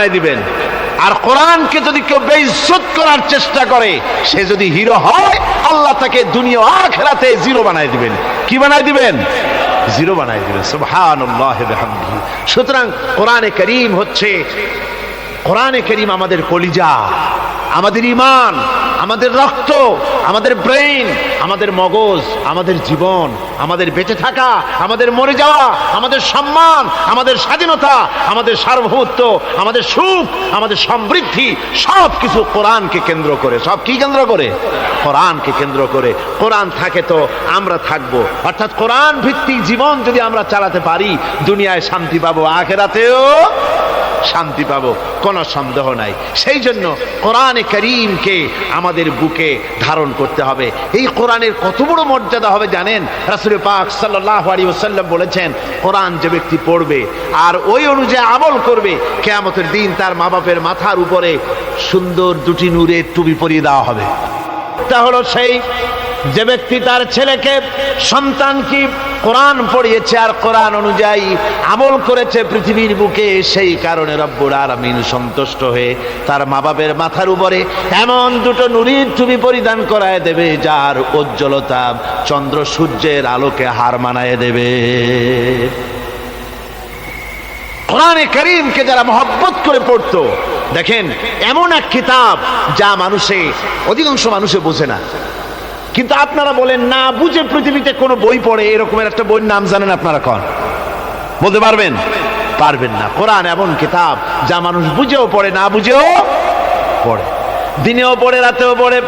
দিবেন। আর কোরআনকে যদি কেউ বেইজ্জত করার চেষ্টা করে, সে যদি হিরো হয়, আল্লাহ তাকে দুনিয়া আখেরাতে জিরো বানায় দিবেন। কি বানায় দিবেন? জিরো বানায় দিবেন। সুতরাং কোরআনে করিম হচ্ছে, কোরআনে করিম আমাদের কলিজা। আমাদের ইমান, আমাদের রক্ত, আমাদের ব্রেন আমাদের মগজ, আমাদের জীবন, আমাদের বেঁচে থাকা, আমাদের মরে যাওয়া, আমাদের সম্মান, আমাদের স্বাধীনতা, আমাদের সার্বভৌমত্ব, আমাদের সুখ, আমাদের সমৃদ্ধি সব কিছু কোরআনকে কেন্দ্র করে। সব কি কেন্দ্র করে? কোরআনকে কেন্দ্র করে। কোরআন থাকে তো আমরা থাকব। অর্থাৎ কোরআন ভিত্তিক জীবন যদি আমরা চালাতে পারি, দুনিয়ায় শান্তি পাবো, আখেরাতেও শান্তি পাবো, কোনো সন্দেহ নাই। সেই জন্য কোরআনে করিমকে আমাদের বুকে ধারণ করতে হবে। এই কোরআনের কত বড় মর্যাদা হবে জানেন? রাসুল পাক সাল্লাহ আলী ওসাল্লাম বলেছেন, কোরআন যে ব্যক্তি পড়বে আর ওই অনুযায়ী আমল করবে, কেয়ামতের দিন তার মা বাপের মাথার উপরে সুন্দর দুটি নূরের টুপি পরিয়ে দেওয়া হবে। তা হলো সেই যে ব্যক্তি তার ছেলেকে সন্তান কি কোরআন পড়িয়েছে আর কোরআন অনুযায়ী আমল করেছে পৃথিবীর বুকে, সেই কারণে রব্বুর আরামিন সন্তুষ্ট হয়ে তার মা বাপের মাথার উপরে এমন দুটো নুরির টুপি পরিধান করায় দেবে, যার উজ্জ্বলতা চন্দ্র সূর্যের আলোকে হার মানায় দেবে। কোরআনে করিমকে যারা মহব্বত করে পড়তো, দেখেন, এমন এক কিতাব যা মানুষে, অধিকাংশ মানুষে বোঝে না। কিন্তু আপনারা বলেন, না, বুঝে পৃথিবীতে কোনো বই পড়ে, এরকমের একটা বইয়ের নাম জানেন আপনারা কন? বলতে পারবেন? পারবেন না। কোরআন এমন কিতাব যা মানুষ বুঝেও পড়ে, না বুঝেও পড়ে। দিনেও পড়ে, রাতেও পড়ে,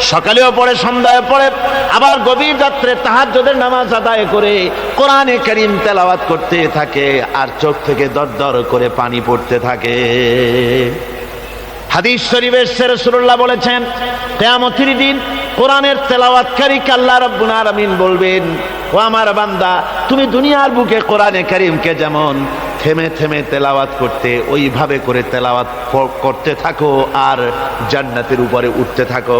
সকালেও পড়ে, সন্ধ্যায় পড়ে, আবার গভীর রাত্রে তাহাজ্জুদের নামাজ আদায় করে কোরআনে করিম তেলাওয়াত করতে থাকে আর চোখ থেকে দর দর করে পানি পড়তে থাকে। হাদিস শরীফের সেরে সুরল্লাহ বলেছেন, কেয়ামতির দিন কোরআনের তেলাওয়াতকারী আল্লাহ রব্বুল আলামিন বলবেন, ও আমার বান্দা, তুমি দুনিয়ার বুকে কোরআনে করিমকে যেমন থেমে থেমে তেলাওয়াত করতে, ওইভাবে করে তেলাওয়াত করতে থাকো আর জান্নাতের উপরে উঠতে থাকো।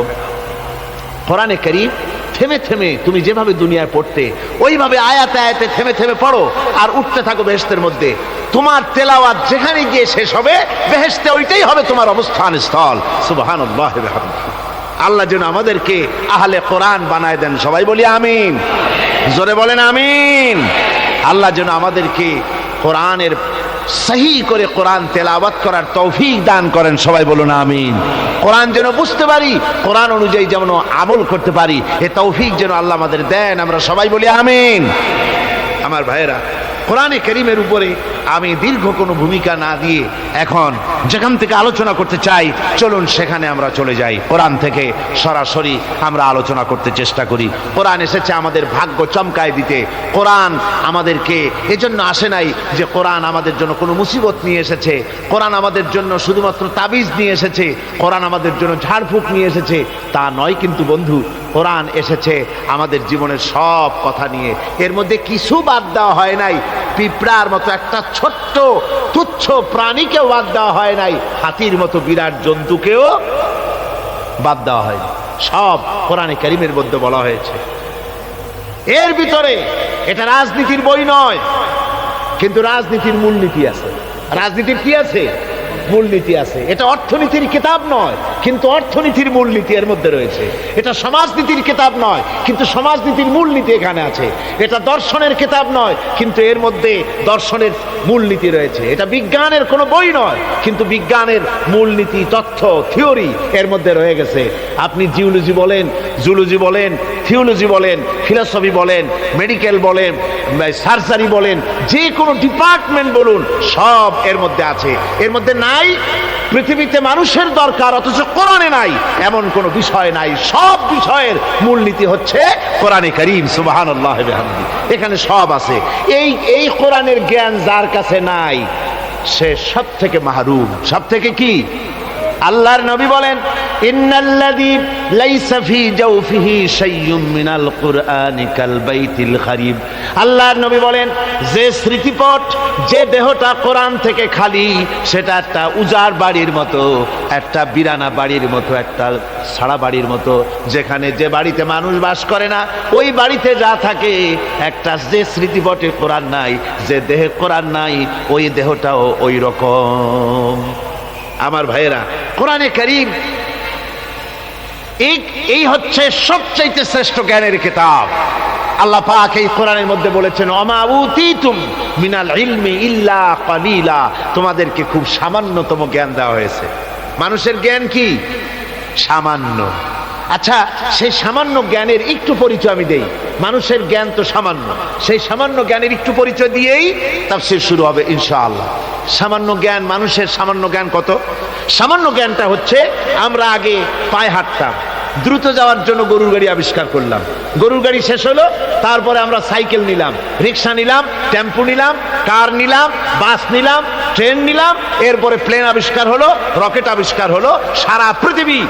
কোরআনে করিম, থেমে থেমে তুমি যেভাবে দুনিয়ায় পড়তে, ওইভাবে আয়াতে আয়াতে থেমে থেমে পড়ো আর উঠতে থাকো বেহেস্তের মধ্যে। তোমার তেলাওয়াত যেখানে গিয়ে শেষ হবে বেহেস্তে ওইটাই হবে তোমার অবস্থান স্থল সুবাহান আল্লাহ যেন আমাদেরকে আহলে কোরআন বানায় দেন। সবাই বলি আমিন। জোরে বলেন আমিন। আল্লাহ যেন আমাদেরকে কোরআনের সহি করে কোরআন তেলাওয়াত করার তৌফিক দান করেন। সবাই বলুন আমিন। কোরআন যেন বুঝতে পারি, কোরআন অনুযায়ী যেমন আমল করতে পারি, এ তৌফিক যেন আল্লাহ আমাদের দেন। আমরা সবাই বলি আমিন। আমার ভাইয়েরা কোরআনে করিমের উপরে আমি দীর্ঘ কোনো ভূমিকা না দিয়ে এখন যেখান থেকে আলোচনা করতে চাই, চলুন সেখানে আমরা চলে যাই। কোরআন থেকে সরাসরি আমরা আলোচনা করতে চেষ্টা করি। কোরআন এসেছে আমাদের ভাগ্য চমকায় দিতে। কোরআন আমাদেরকে এজন্য আসে নাই যে কোরআন আমাদের জন্য কোনো মুসিবত নিয়ে এসেছে। কোরআন আমাদের জন্য শুধুমাত্র তাবিজ নিয়ে এসেছে। কোরআন আমাদের জন্য ঝাড়ফুঁক নিয়ে এসেছে। তা নয় কিন্তু বন্ধু কোরআন এসেছে আমাদের জীবনের সব কথা নিয়ে। এর মধ্যে কিছু বাদ দেওয়া হয় নাই। পিঁপড়ার মতো একটা ছোট্ট তুচ্ছ প্রাণীকেও বাদ দেওয়া হয় নাই। হাতির মতো বিরাট জন্তুকেও বাদ দেওয়া হয় সব কোরআনে করিমের মধ্যে বলা হয়েছে। এর ভিতরে এটা রাজনীতির বই নয়, কিন্তু রাজনীতির মূলনীতি আছে। রাজনীতির কি আছে? মূলনীতি আছে। এটা অর্থনীতির কিতাব নয়, কিন্তু অর্থনীতির মূলনীতি এর মধ্যে রয়েছে। এটা সমাজনীতির কিতাব নয়, কিন্তু সমাজনীতির মূলনীতি এখানে আছে। এটা দর্শনের কিতাব নয়, কিন্তু এর মধ্যে দর্শনের মূলনীতি রয়েছে। এটা বিজ্ঞানের কোনো বই নয়, কিন্তু বিজ্ঞানের মূলনীতি, তথ্য, থিওরি এর মধ্যে রয়ে গেছে। আপনি জিওলজি বলেন, জুলজি বলেন, থিওলজি বলেন, ফিলসফি বলেন, মেডিকেল বলেন সার্জারি বলেন, যে কোনো ডিপার্টমেন্ট বলুন, সব এর মধ্যে আছে। এর মধ্যে নাই, পৃথিবীতে মানুষের দরকার, অথচ কোরআনে নাই, এমন কোনো বিষয় নাই। সব বিষয়ের মূলনীতি হচ্ছে কোরআনে করিম সুবাহান এখানে সব আছে। এই এই কোরআনের জ্ঞান যার কাছে নাই, সে সব থেকে মাহরুম। সব থেকে কি? আল্লাহর নবী বলেন মিনাল আল্লাহর নবী বলেন, যে স্মৃতিপট, যে দেহটা কোরআন থেকে খালি, সেটা একটা উজাড় বাড়ির মতো, একটা বিরানা বাড়ির মতো, একটা সারা বাড়ির মতো, যেখানে যে বাড়িতে মানুষ বাস করে না, ওই বাড়িতে যা থাকে, একটা যে স্মৃতিপটে কোরআন নাই, যে দেহে কোরআন নাই, ওই দেহটাও ওই রকম। আমার ভাইয়েরা, কোরআনে করিম, এই হচ্ছে সবচাইতে শ্রেষ্ঠ জ্ঞানের কিতাব। আল্লাহ পাক এই কোরআনের মধ্যে বলেছেন মিনাল ইলমি ইল্লা কালিলা। তোমাদেরকে খুব সামান্যতম জ্ঞান দেওয়া হয়েছে। মানুষের জ্ঞান কি? সামান্য। আচ্ছা সেই সামান্য জ্ঞানের একটু পরিচয় আমি দেই। মানুষের জ্ঞান তো সামান্য। সেই সামান্য জ্ঞানের একটু পরিচয় দিয়েই তাফসীর শুরু হবে, ইনশাআল্লাহ। সামান্য জ্ঞান, মানুষের সামান্য জ্ঞান কত? সামান্য জ্ঞানটা হচ্ছে, আমরা আগে পায়ে হাঁটতাম, দ্রুত যাওয়ার জন্য গরুর গাড়ি আবিষ্কার করলাম। গরুর গাড়ি শেষ হলো, তারপরে আমরা সাইকেল নিলাম, রিক্সা নিলাম, টেম্পু নিলাম, কার নিলাম, বাস নিলাম, ট্রেন নিলাম, এরপরে প্লেন আবিষ্কার হলো, রকেট আবিষ্কার হলো, সারা পৃথিবী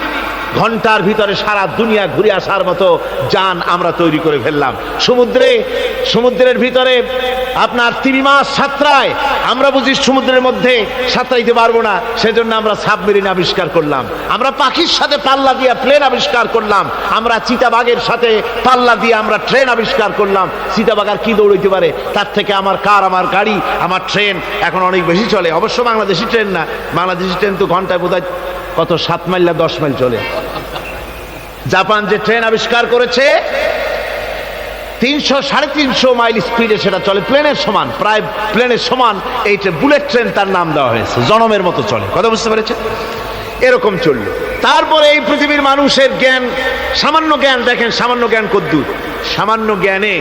ঘণ্টার ভিতরে সারা দুনিয়া ঘুরে আসার মতো যান আমরা তৈরি করে ফেললাম। সমুদ্রে, সমুদ্রের ভিতরে আপনার তিন মাস সাঁতরায়। আমরা বুঝি সমুদ্রের মধ্যে সাঁতরাইতে পারব না, সেজন্য আমরা সাবমেরিন আবিষ্কার করলাম। আমরা পাখির সাথে পাল্লা দিয়ে প্লেন আবিষ্কার করলাম। আমরা চিতাবাগের সাথে পাল্লা দিয়ে আমরা ট্রেন আবিষ্কার করলাম। চিতাবাগ আর কি দৌড়াইতে পারে? তার থেকে আমার কার, আমার গাড়ি, আমার ট্রেন এখন অনেক বেশি চলে। অবশ্য বাংলাদেশি ট্রেন না। বাংলাদেশি ট্রেন তো ঘন্টায় বোধহয় কত সাত মাইল দশ মাইল চলে। জাপান যে ট্রেন আবিষ্কার করেছে, তিনশো সাড়ে তিনশো মাইল স্পিডে সেটা চলে, প্লেনের সমান, প্রায় প্লেনের সমান এই বুলেট ট্রেন তার নাম দেওয়া হয়েছে, জনমের মতো চলে। কথা বুঝতে পেরেছে এরকম চলল। তারপরে এই পৃথিবীর মানুষের জ্ঞান, সামান্য জ্ঞান, দেখেন সামান্য জ্ঞান কদ্দুর। সামান্য জ্ঞানে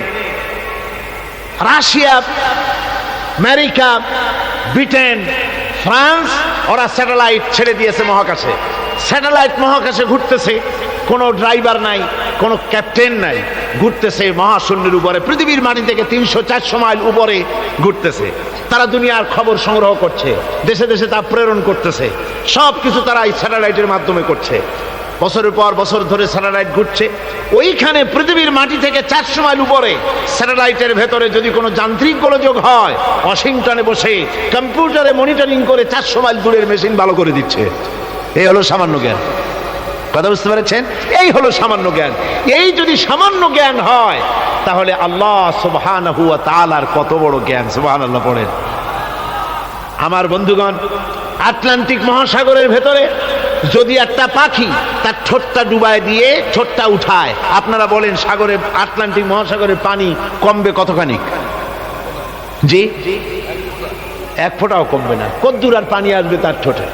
রাশিয়া, আমেরিকা, ব্রিটেন ফ্রান্স, ওরা স্যাটেলাইট ছেড়ে দিয়েছে মহাকাশে। স্যাটেলাইট মহাকাশে ঘুরতেছে, কোনো ড্রাইভার নাই, কোনো ক্যাপ্টেন নাই, ঘুরতেছে মহাশূন্যের উপরে, পৃথিবীর মাটি থেকে তিনশো চারশো মাইল উপরে ঘুরতেছে। তারা দুনিয়ার খবর সংগ্রহ করছে, দেশে দেশে তা প্রেরণ করতেছে। সব কিছু তারা এই স্যাটেলাইটের মাধ্যমে করছে। বছরের পর বছর ধরে স্যাটেলাইট ঘুরছে। ওইখানে পৃথিবীর মাটি থেকে চারশো মাইল উপরে স্যাটেলাইটের ভেতরে যদি কোনো যান্ত্রিক গোলযোগ হয়, ওয়াশিংটনে বসে কম্পিউটারে মনিটরিং করে চারশো মাইল দূরের মেশিন ভালো করে দিচ্ছে। এই হলো সামান্য জ্ঞান। কথা বুঝতে পেরেছেন? এই হলো সামান্য জ্ঞান। এই যদি সামান্য জ্ঞান হয়, তাহলে আল্লাহ সুবহানাহু ওয়া তাআলার কত বড় জ্ঞান, সুবহানাল্লাহ পড়েন। আমার বন্ধুগণ, আটলান্টিক মহাসাগরের ভেতরে যদি একটা পাখি তার ঠোঁটটা ডুবায় দিয়ে ঠোঁটটা উঠায়, আপনারা বলেন সাগরে, আটলান্টিক মহাসাগরের পানি কমবে কতখানি জি? এক ফোঁটাও কমবে না। কদ্দুর আর পানি আসবে তার ঠোঁটে।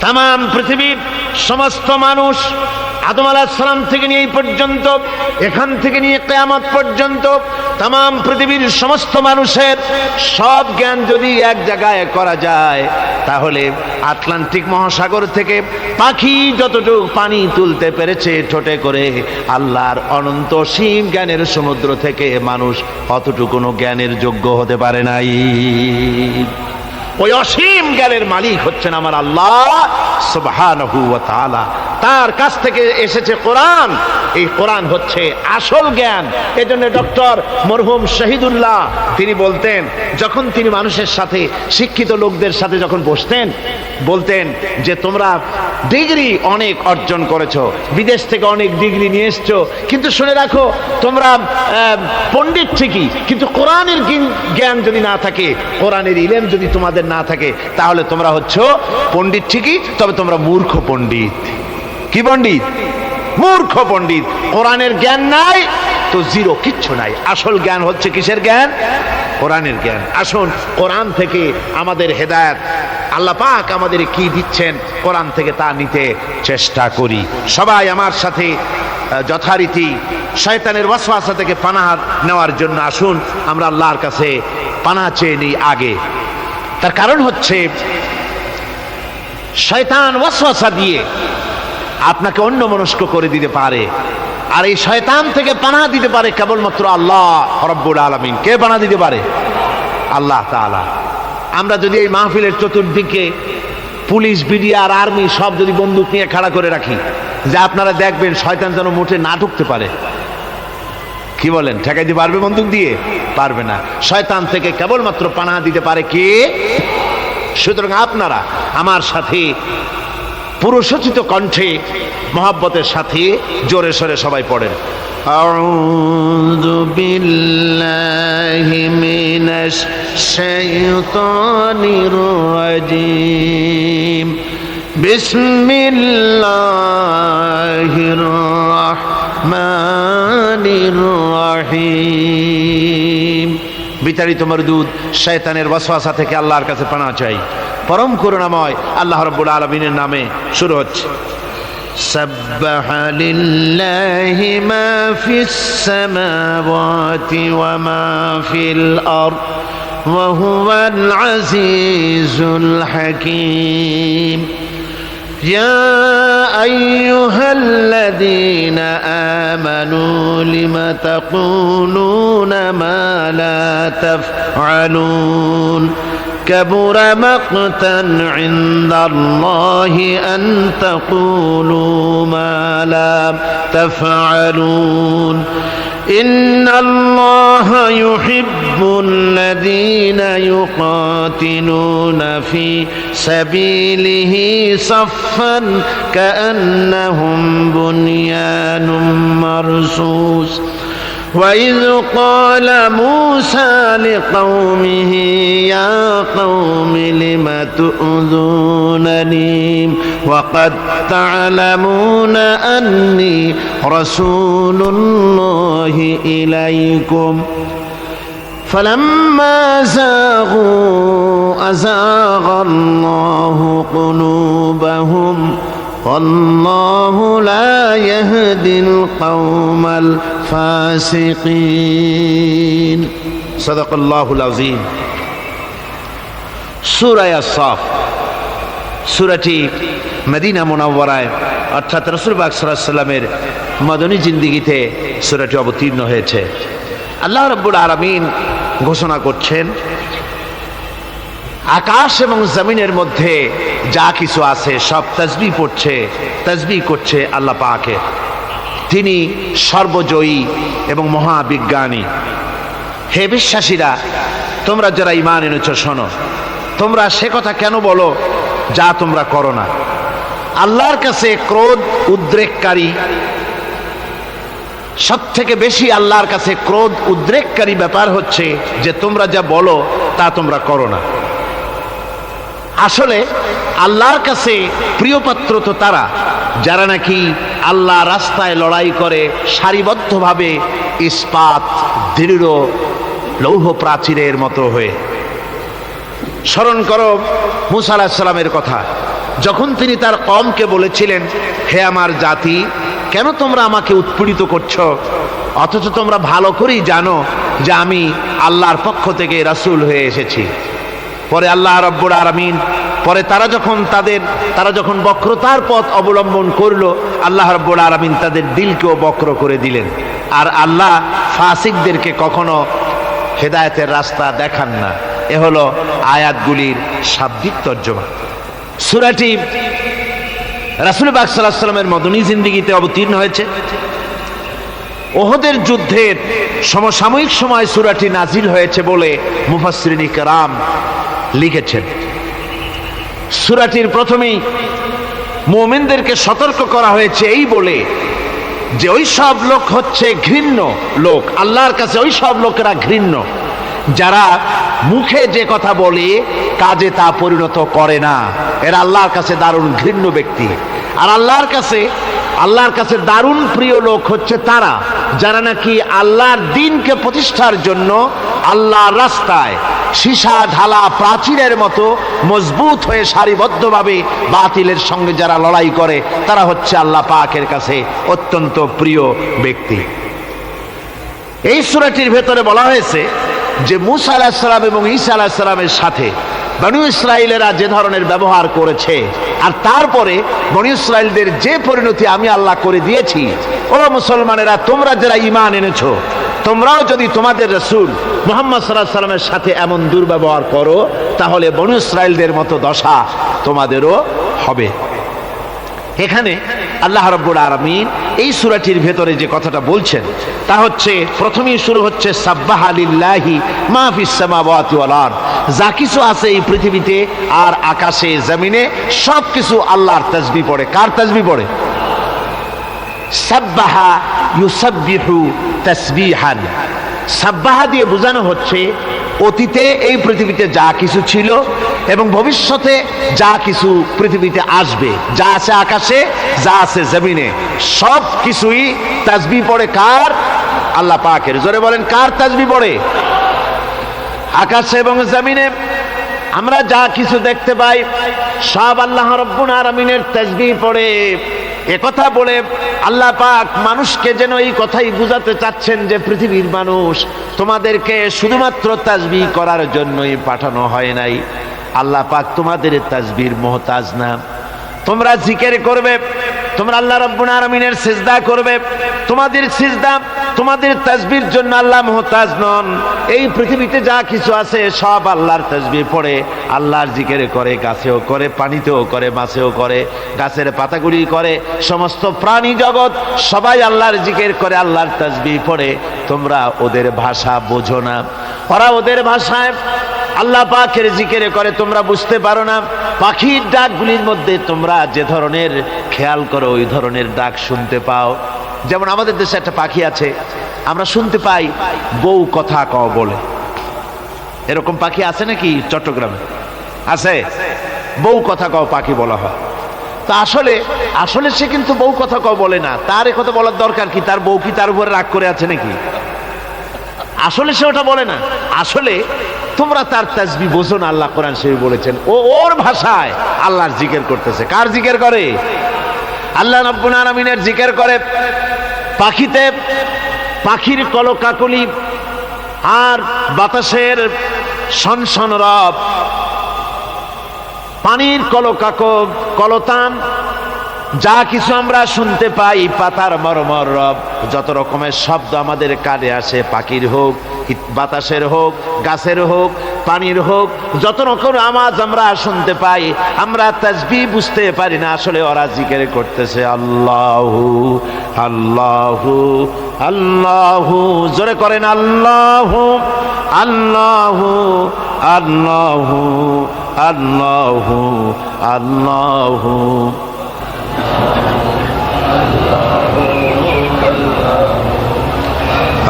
তাম পৃথিবীর সমস্ত মানুষ আদম আলাহিসাল্লাম থেকে নিয়ে এই পর্যন্ত, এখান থেকে নিয়ে কেয়ামত পর্যন্ত তাম পৃথিবীর সমস্ত মানুষের সব জ্ঞান যদি এক জায়গায় করা যায়, তাহলে আটলান্টিক মহাসাগর থেকে পাখি যতটুকু পানি তুলতে পেরেছে, ঠোঁটে করে আল্লাহর অনন্ত সীম জ্ঞানের সমুদ্র থেকে মানুষ অতটুকুনো জ্ঞানের যোগ্য হতে পারে নাই। ওই অসীম জ্ঞানের মালিক হচ্ছেন আমার আল্লাহ সুবহানাহু তার কাছ থেকে এসেছে কোরআন। এই কোরআন হচ্ছে আসল জ্ঞান। এজন্য ডক্টর মরহুম শহীদুল্লাহ, তিনি বলতেন, যখন তিনি মানুষের সাথে, শিক্ষিত লোকদের সাথে যখন বসতেন, বলতেন যে, তোমরা ডিগ্রি অনেক অর্জন করেছ, বিদেশ থেকে অনেক ডিগ্রি নিয়ে এসছো, কিন্তু শুনে রাখো, তোমরা পণ্ডিত ঠিকই, কিন্তু কোরআনের জ্ঞান যদি না থাকে, কোরআনের ইলেম যদি তোমাদের না থাকে, তাহলে তোমরা হচ্ছ পণ্ডিত ঠিকই, তবে তোমরা মূর্খ পণ্ডিত। কি পণ্ডিত? মূর্খ পণ্ডিত। কোরআনের জ্ঞান নাই, তো জিরো, কিচ্ছু নাই। আসল জ্ঞান হচ্ছে কিসের জ্ঞান? কোরআনের জ্ঞান। আসুন, কোরআন থেকে আমাদের হেদায়েত। আল্লাহ পাক আমাদের কি দিচ্ছেন, কোরআন থেকে তা নিতে চেষ্টা করি। সবাই আমার সাথে যথারীতি শয়তানের ওয়াসওয়াসা থেকে পানাহ নেওয়ার জন্য আসুন। আমরা আল্লাহর কাছে পানা চেয়ে নিই আগে। তার কারণ হচ্ছে, শয়তান ওয়াসওয়াসা দিয়ে আপনাকে অন্য মনস্ক করে দিতে পারে। আর এই শয়তান থেকে পানা দিতে পারে কেবলমাত্র আল্লাহ রব্বুল আলমিন। কে পানা দিতে পারে? আল্লাহ তাআলা। আমরা যদি এই মাহফিলের চতুর্দিকে পুলিশ, বিডিআর, আর্মি সব যদি বন্দুক নিয়ে খাড়া করে রাখি, যে আপনারা দেখবেন শয়তান যেন মোটে না ঢুকতে পারে। কি বলেন ঠেকাইতে পারবে বন্দুক দিয়ে পারবে না শয়তান থেকে কেবলমাত্র পানা দিতে পারে কে সুতরাং আপনারা আমার সাথে পুরুষোচিত কণ্ঠে মহাব্বতের সাথে জোরে সরে সবাই পড়েন أعوذ بالله من الشيطان الرجيم بسم الله الرحمن الرحيم বিতাড়িত মরদুদ শয়তানের ওয়াসওয়াসা থেকে আল্লাহর কাছে পানা চাই পরম করুণাময় আল্লাহ রাব্বুল আলামিনের নামে শুরু হচ্ছে سبح لله ما في السماوات وما في الأرض وهو العزيز الحكيم يا أيها الذين آمنوا لم تقولون ما لا تفعلون؟ كبر مقتا عند الله أن تقولوا ما لا تفعلون. إن الله يحب الذين يقاتلون في سبيله صفا كأنهم بنيان مرصوص. وإذ قال موسى لقومه يا قوم لم تؤذونني وقد تعلمون أني رسول الله إليكم. فلما زاغوا أزاغ الله قلوبهم والله لا يهدي القوم ফাসিকিন সাদাকাল্লাহুল আযীম। সূরা আস-সাফ সূরাটি মদিনা মুনাওয়ারায়, অর্থাৎ রাসূল পাক সাল্লাল্লাহু মদনী জিন্দিগিতে সূরাটি অবতীর্ণ হয়েছে। আল্লাহ রাব্বুল আলামিন ঘোষণা করছেন, আকাশ এবং জমিনের মধ্যে যা কিছু আছে সব তসবি পড়ছে তসবি করছে আল্লাহ পাকে। তিনি সর্বজয়ী এবং মহাবিজ্ঞানী। হে বিশ্বাসীরা, তোমরা যারা ইমান এনেছ, শোনো। তোমরা সে কথা কেন বলো যা তোমরা করো না? আল্লাহর কাছে ক্রোধ, উদ্রেককারী সব থেকে বেশি আল্লাহর কাছে ক্রোধ, উদ্রেককারী ব্যাপার হচ্ছে যে তোমরা যা বলো তা তোমরা করো না। আসলে আল্লাহর কাছে প্রিয়পাত্র তো তারা। যারা নাকি আল্লাহ রাস্তায় লড়াই করে সারিবদ্ধভাবে ইস্পাত, দৃঢ় লৌহ প্রাচীরের মতো হয়ে। স্মরণ করো মুসা আলাহিসাল্লামের কথা। যখন তিনি তার কমকে বলেছিলেন, হে আমার জাতি, কেন তোমরা আমাকে উৎপীড়িত করছ? অথচ তোমরা ভালো করেই জানো যে আমি আল্লাহর পক্ষ থেকে রাসূল হয়ে এসেছি। পরে আল্লাহ রব্বুর আরামিন পরে তারা যখন তাদের, তারা যখন বক্রতার পথ অবলম্বন করল, আল্লাহ রব্বুল আরামিন তাদের দিলকেও বক্র করে দিলেন। আর আল্লাহ ফাসিকদেরকে কখনো হেদায়েতের রাস্তা দেখান না। এ হলো আয়াতগুলির শাব্দিক তর্জমা। সুরাটি রাসুল বাগ সাল্লাহ সাল্লামের মদনী জিন্দিগিতে অবতীর্ণ হয়েছে। ওহদের যুদ্ধের সমসাময়িক সময় সুরাটি নাজিল হয়েছে বলে মুফাসরিনী কারাম লিখেছেন। সুরাটির প্রথমেই মোমেনদেরকে সতর্ক করা হয়েছে এই বলে যে ওই সব লোক হচ্ছে ঘৃণ্য লোক, আল্লাহর কাছে ওই সব লোকেরা ঘৃণ্য। যারা মুখে যে কথা বলে, কাজে তা পরিণত করে না। এরা আল্লাহর কাছে দারুণ ঘৃণ্য ব্যক্তি। আর আল্লাহর কাছে আল্লাহর কাছে দারুণ প্রিয় লোক হচ্ছে তারা, যারা নাকি আল্লাহর দিনকে প্রতিষ্ঠার জন্য আল্লাহর রাস্তায় সীসা ঢালা প্রাচীরের মতো মজবুত হয়ে সারিবদ্ধভাবে বাতিলের সঙ্গে যারা লড়াই করে, তারা হচ্ছে আল্লাহ পাকের কাছে অত্যন্ত প্রিয় ব্যক্তি। এই সুরাটির ভেতরে বলা হয়েছে যে, মুসা আলাহিসাল্লাম এবং ঈসা আলাহিসাল্লামের সাথে বনু ইসরায়েলেরা যে ধরনের ব্যবহার করেছে, আর তারপরে বনু ইসরায়েলদের যে পরিণতি আমি আল্লাহ করে দিয়েছি, ও মুসলমানেরা, তোমরা যারা ইমান এনেছো, তোমরাও যদি তোমাদের রসুল মোহাম্মদ সাল্লাহ সাল্লামের সাথে এমন দুর্ব্যবহার করো, তাহলে বনু ইসরায়েলদের মতো দশা তোমাদেরও হবে। এখানে আল্লাহ রব্বুল আলমিন এই সুরাটির ভেতরে যে কথাটা বলছেন, তা হচ্ছে, প্রথমেই শুরু হচ্ছে, সাব্বাহ আলিল্লাহি মাহফিসামাওয়াতিওয়ালার যা কিছু আছে এই পৃথিবীতে আর আকাশে, জমিনে, সব কিছু আল্লাহর তাসবি পড়ে। কার তাসবি পড়ে? সাব্বাহা ইউসাব্বিহু তাসবিহান। সাব্বাহা দিয়ে বোঝানো হচ্ছে অতীতে এই পৃথিবীতে যা কিছু ছিল এবং ভবিষ্যতে যা কিছু পৃথিবীতে আসবে, যা আছে আকাশে, যা আছে জমিনে, সব কিছুই তাজবি পড়ে কার? আল্লাহ পাকের। জোরে বলেন, কার তাজবি পড়ে? আকাশে এবং জমিনে। আমরা যা কিছু দেখতে পাই, সব আল্লাহ রব্বুল আলমিনের তাজবি পড়ে। একথা বলে আল্লাহ পাক মানুষকে যেন এই কথাই বুঝাতে চাচ্ছেন যে পৃথিবীর মানুষ তোমাদেরকে শুধুমাত্র তাজবি করার জন্যই পাঠানো হয় নাই। আল্লাহ পাক তোমাদের তাজবির মহতাজ না। তোমরা জিকের করবে, তোমরা আল্লাহ রব্বুল আরমিনের সিজদা করবে, তোমাদের সিজদা তোমাদের তাজবির জন্য আল্লাহ মোহতাজ নন। এই পৃথিবীতে যা কিছু আছে, সব আল্লাহর তাজবির পড়ে। আল্লাহর জিকের করে, গাছেও করে, পানিতেও করে, মাছেও করে, গাছের পাতাগুলি করে, সমস্ত প্রাণী জগৎ সবাই আল্লাহর জিকের করে, আল্লাহর তাজবি পড়ে। তোমরা ওদের ভাষা বোঝো না। ওরা ওদের ভাষায় আল্লাহ পাকের জিকেরে করে, তোমরা বুঝতে পারো না। পাখির ডাকগুলির মধ্যে তোমরা যে ধরনের খেয়াল করো, ওই ধরনের ডাক শুনতে পাও। যেমন আমাদের দেশে একটা পাখি আছে, আমরা শুনতে পাই, বউ কথা ক বলে। এরকম পাখি আছে নাকি চট্টগ্রামে? আছে। বউ কথা কও পাখি বলা হয়। তা আসলে আসলে সে কিন্তু বউ কথা কও বলে না। তার এ কথা বলার দরকার কি? তার বউ কি তার উপরে রাগ করে আছে নাকি? আসলে সে ওটা বলে না। আসলে, তোমরা তার তাজবি বোঝো না, আল্লাহ কোরআন শরীফ বলেছেন। ও ওর ভাষায় আল্লাহর জিকের করতেছে। কার জিকের করে? আল্লাহ রব্বুল আলামিনের জিকের করে। পাখিতে পাখির কলকাকলি আর বাতাসের সনসন রব। পানির কলকাক কলতান, যা কিছু আমরা শুনতে পাই পাতার মরমর রব। যত রকমের শব্দ আমাদের কানে আসে, পাখির হোক, বাতাসের হোক, গাছের হোক পানির হোক যত রকম আওয়াজ আমরা শুনতে পাই, আমরা তাজবি বুঝতে পারি না, আসলে ওরা জিকের করতেছে, আল্লাহু আল্লাহু আল্লাহু, জোরে করেন, আল্লাহু আল্লাহু আল্লাহু আল্লাহু আল্লাহু।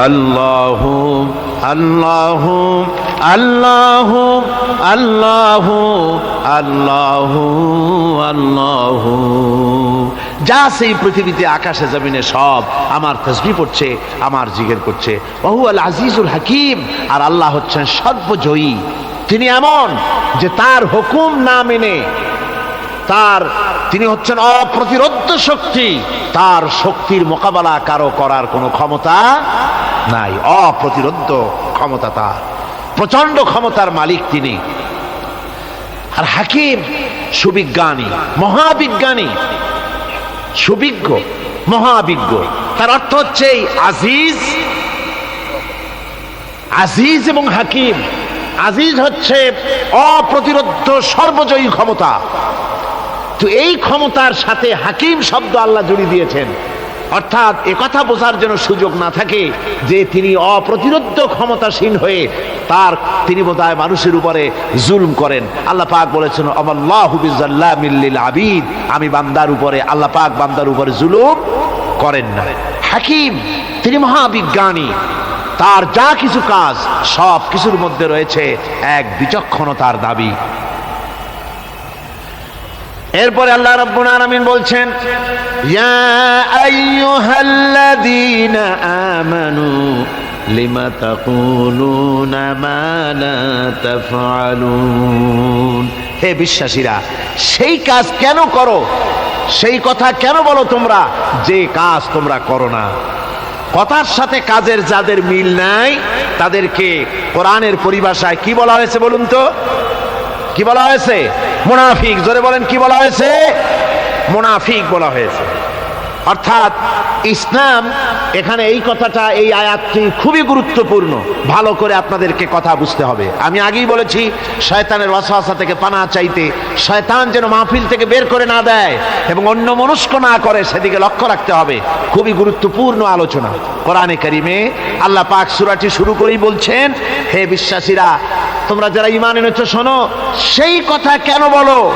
আল্লাহ আল্লাহ আল্লাহ আল্লাহ আল্লাহ আল্লাহ। যা সেই পৃথিবীতে আকাশে জমিনে সব আমার তসবি পড়ছে, আমার জিগের করছে। বহু আল আজিজুল হাকিম, আর আল্লাহ হচ্ছেন সর্বজয়ী। তিনি এমন যে তার হুকুম না মেনে তার, তিনি হচ্ছেন অপ্রতিরোধ শক্তি। তার শক্তির মোকাবেলা কারও করার কোনো ক্ষমতা নাই, অপ্রতিরোধ্য ক্ষমতা তার। প্রচণ্ড ক্ষমতার মালিক তিনি। আর হাকিম, সুবিজ্ঞানী, মহাবিজ্ঞানী। সুবিজ্ঞ, মহাবিজ্ঞ। তার অর্থ হচ্ছে এই আজিজ আজিজ এবং হাকিম। আজিজ হচ্ছে অপ্রতিরোধ সর্বজয়ী ক্ষমতা। তো এই ক্ষমতার সাথে হাকিম শব্দ আল্লাহ জড়িয়ে দিয়েছেন। অর্থাৎ একথা বোঝার জন্য সুযোগ না থাকে যে তিনি অপ্রতিরোধ্য ক্ষমতাসীন হয়ে তার তিনি বোধহয় মানুষের উপরে জুলম করেন। আল্লাহ পাক বলেছেন আবিদ। আমি বান্দার উপরে, আল্লাহ পাক বান্দার উপরে জুলুম করেন না। হাকিম, তিনি মহাবিজ্ঞানী। তার যা কিছু কাজ সব কিছুর মধ্যে রয়েছে এক বিচক্ষণতার দাবি। এরপরে আল্লাহ রাব্বুল আলামিন বলছেন, ইয়া আইয়ুহাল্লাযীনা আমানু, লিমা তাকুলুনা মা লা তাফআলুন? হে বিশ্বাসীরা, সেই কাজ কেন করো? সেই কথা কেন বলো তোমরা? যে কাজ তোমরা করো না। কথার সাথে কাজের যাদের মিল নাই, তাদেরকে কোরআনের পরিভাষায় কি বলা হয়েছে বলুন তো? কি বলা হয়েছে? মুনাফিক। জোরে বলেন কি বলা হয়েছে? মুনাফিক বলা হয়েছে। অর্থাৎ ইসলাম, এখানে এই কথাটা, এই আয়াতটি খুবই গুরুত্বপূর্ণ। ভালো করে আপনাদেরকে কথা বুঝতে হবে। আমি আগেই বলেছি, শয়তানের ওয়াসওয়াসা থেকে পানা চাইতে শয়তান যেন মাহফিল থেকে বের করে না দেয় এবং অন্য মনস্ক না করে, সেদিকে লক্ষ্য রাখতে হবে। খুবই গুরুত্বপূর্ণ আলোচনা। কোরআনে কারিমে আল্লাহ পাক সুরাটি শুরু করেই বলছেন, হে বিশ্বাসীরা, তোমরা যারা ইমান এনেছো, শোনো, সেই কথা কেন বলো?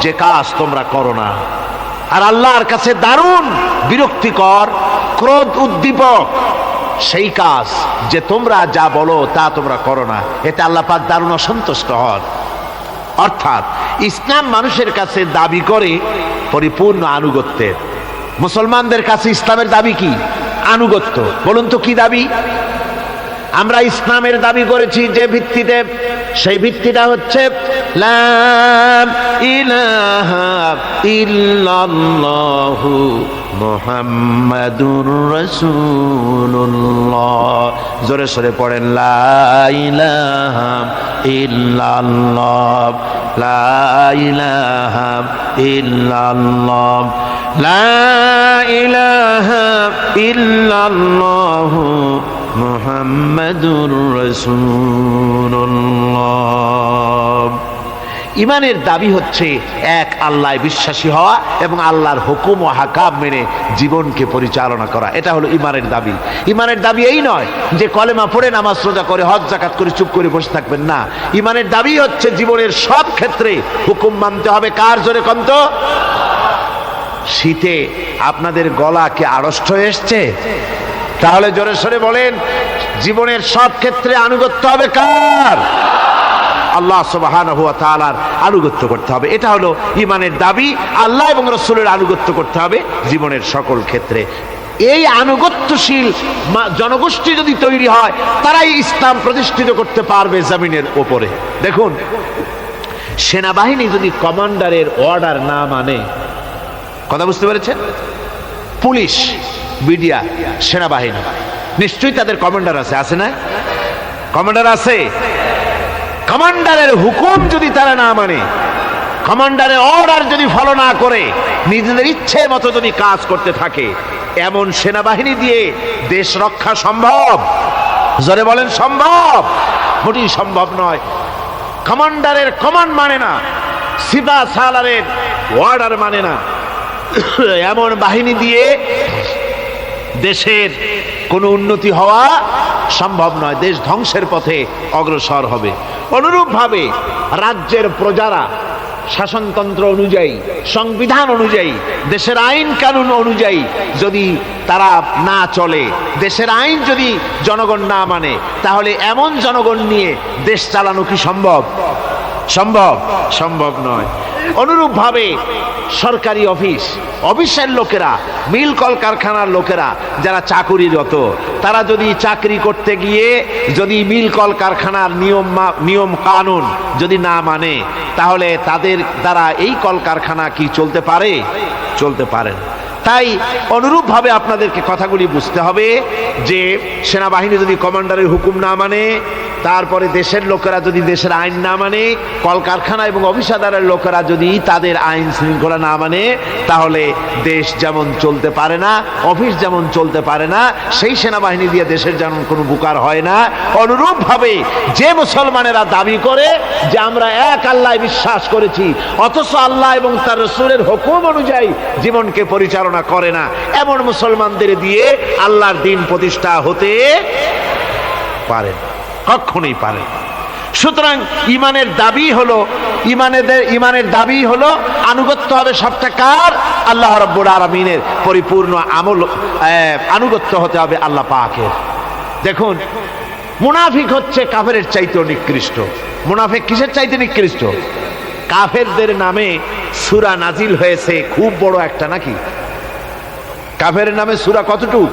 যে কাজ তোমরা করো না। আর আল্লাহর কাছে দারুণ বিরক্তিকর, ক্রোধ উদ্দীপক সেই কাজ যে তোমরা যা বলো তা তোমরা করো না। এতে আল্লাহ পাক দারুণ অসন্তুষ্ট হন। অর্থাৎ ইসলাম মানুষের কাছে দাবি করে পরিপূর্ণ আনুগত্যের। মুসলমানদের কাছে ইসলামের দাবি কি? আনুগত্য। বলুন তো কি দাবি? আমরা ইসলামের দাবি করেছি যে ভিত্তিতে সেই ভিত্তিটা হচ্ছে জোরে সরে পড়েন, লা ইলাহা ইল্লাল্লাহ, লা ইলাহা ইল্লাল্লাহ, লা ইলাহা ইল্লাল্লাহু মুহাম্মাদুর রাসূলুল্লাহ। ইমানের দাবি হচ্ছে এক আল্লাহ বিশ্বাসী হওয়া এবং আল্লাহর হুকুম ও হাকাম মেনে জীবনকে পরিচালনা করা। এটা হলো ইমানের দাবি। ইমানের দাবি এই নয় যে কলেমা পড়ে নামাজ রোজা করে, হজ জাকাত করে, চুপ করে বসে থাকবেন। না। ইমানের দাবি হচ্ছে জীবনের সব ক্ষেত্রে হুকুম মানতে হবে। কার জোরে কন্ত শীতে আপনাদের গলা কে আড়ষ্ট এসছে? তাহলে জোরে সরে বলেন, জীবনের সব ক্ষেত্রে আনুগত্য হবে কার? আল্লাহ সুবহানাহু ওয়া তাআলার আনুগত্য করতে হবে। এটা হলো ইমানের দাবি, আল্লাহ এবং রসুলের আনুগত্য করতে হবে জীবনের সকল ক্ষেত্রে। এই আনুগত্যশীল জনগোষ্ঠী যদি তৈরি হয়, তারাই ইসলাম প্রতিষ্ঠিত করতে পারবে জমিনের ওপরে। দেখুন, সেনাবাহিনী যদি কমান্ডারের অর্ডার না মানে কথা বুঝতে পেরেছেন? পুলিশ। মিডিয়া, সেনাবাহিনী। নিশ্চয়ই তাদের কমান্ডার আছে আছে না? কমান্ডার আছে? কমান্ডারের হুকুম যদি তারা না মানে কমান্ডারের অর্ডার যদি ফলো না করে, নিজেদের ইচ্ছে মতো যদি কাজ করতে থাকে, এমন সেনাবাহিনী দিয়ে দেশ রক্ষা সম্ভব? জোরে বলেন, সম্ভব? মোটেই সম্ভব নয়। কমান্ডারের কমান্ড মানে না, সিবা সালারের অর্ডার মানে না। এমন বাহিনী দিয়ে দেশের কোনো উন্নতি হওয়া সম্ভব নয়। দেশ ধ্বংসের পথে অগ্রসর হবে। অনুরূপভাবে রাজ্যের প্রজারা শাসনতন্ত্র অনুযায়ী, সংবিধান অনুযায়ী, দেশের আইন কানুন অনুযায়ী যদি তারা না চলে, দেশের আইন যদি জনগণ না মানে তাহলে এমন জনগণ নিয়ে দেশ চালানো কি সম্ভব? সম্ভব সম্ভব নয়। অনুরূপভাবে সরকারি অফিস, অফিসের লোকেরা, মিল কল কারখানার লোকেরা যারা চাকুরিরত, তারা যদি চাকরি করতে গিয়ে যদি মিল কল কারখানার নিয়ম নিয়ম কানুন যদি না মানে তাহলে তাদের দ্বারা এই কলকারখানা কি চলতে পারে চলতে পারে। তাই অনুরূপভাবে আপনাদেরকে কথাগুলি বুঝতে হবে যে, সেনাবাহিনী যদি কমান্ডারের হুকুম না মানে তারপরে দেশের লোকেরা যদি দেশের আইন না মানে কলকারখানা এবং অফিসাদারের লোকেরা যদি তাদের আইন শৃঙ্খলা না মানে তাহলে দেশ যেমন চলতে পারে না, অফিস যেমন চলতে পারে না, সেই সেনাবাহিনী দিয়ে দেশের যেমন কোনো বুকার হয় না অনুরূপভাবে যে মুসলমানেরা দাবি করে যে আমরা এক আল্লাহ বিশ্বাস করেছি, অথচ আল্লাহ এবং তার রসুলের হুকুম অনুযায়ী জীবনকে পরিচালনা করে না, এমন মুসলমানদের দিয়ে আল্লাহর দিন প্রতিষ্ঠা হতে পারে না। কখনোই পারে সুতরাং ইমানের দাবি হলো ইমানের ইমানের দাবি হলো আনুগত্য হবে সবটা কার? আল্লাহ রব্বুল আলমিনের পরিপূর্ণ আমল আনুগত্য হতে হবে আল্লাহ পাকের। দেখুন, মুনাফিক হচ্ছে কাফের চাইতে নিকৃষ্ট। মুনাফিক কিসের চাইতে নিকৃষ্ট? কাফেরদের নামে সুরা নাজিল হয়েছে, খুব বড় একটা নাকি? কাফের নামে সুরা কতটুক?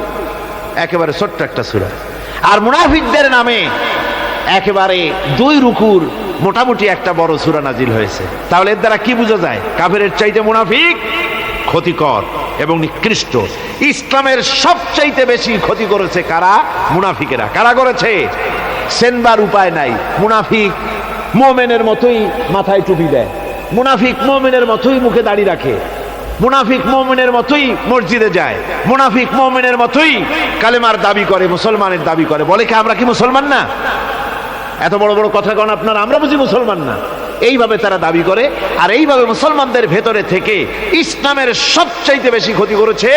একেবারে ছোট্ট একটা সুরা। আর মুনাফিকদের নামে একেবারে দুই রুকুর মোটামুটি একটা বড় সুরা নাজিল হয়েছে। তাহলে এর দ্বারা কি বোঝা যায়? কাফের চাইতে মুনাফিক ক্ষতিকর এবং নিকৃষ্ট। ইসলামের সবচাইতে বেশি ক্ষতি করেছে কারা? মুনাফিকেরা। কারা করেছে? সেনবার উপায় নাই। মুনাফিক মোমেনের মতোই মাথায় টুপি দেয়। মুনাফিক মোমেনের মতোই মুখে দাড়ি রাখে। মুনাফিক মোমেনের মতোই মসজিদে যায়। মুনাফিক মোমেনের মতোই কালেমার দাবি করে, মুসলমানের দাবি করে। বলে কি আমরা কি মুসলমান না? এত বড় বড় কথা কন আপনারা? আমরা বুঝি মুসলমান না। এইভাবে তারা দাবি করে, আর এইভাবে মুসলমানদের ভেতরে থেকে ইসলামের সবচাইতে বেশি ক্ষতি করেছে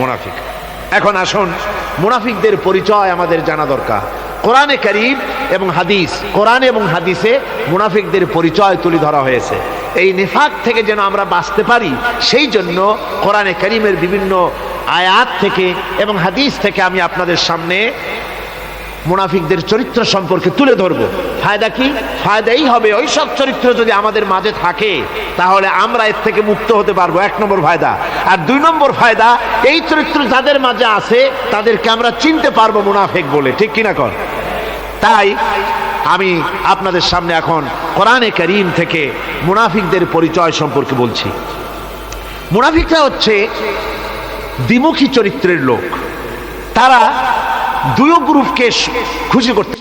মুনাফিক। এখন আসুন, মুনাফিকদের পরিচয় আমাদের জানা দরকার। কোরআনে করিম এবং হাদিস, কোরআন এবং হাদিসে মুনাফিকদের পরিচয় তুলে ধরা হয়েছে। এই নিফাক থেকে যেন আমরা বাঁচতে পারি, সেই জন্য কোরআনে করিমের বিভিন্ন আয়াত থেকে এবং হাদিস থেকে আমি আপনাদের সামনে মুনাফিকদের চরিত্র সম্পর্কে তুলে ধরবো। ফায়দা কি? ফায়দাই হবে ওই সব চরিত্র যদি আমাদের মাঝে থাকে, তাহলে আমরা এর থেকে মুক্ত হতে পারব। এক নম্বর ফায়দা। আর দুই নম্বর ফায়দা, এই চরিত্র যাদের মাঝে আছে, তাদেরকে আমরা চিনতে পারব মুনাফিক বলে। ঠিক কিনা? কর তাই আমি আপনাদের সামনে এখন কোরআনে করিম থেকে মুনাফিকদের পরিচয় সম্পর্কে বলছি। মুনাফিকরা হচ্ছে দ্বিমুখী চরিত্রের লোক। তারা দুই গ্রুপকে খুশি করতে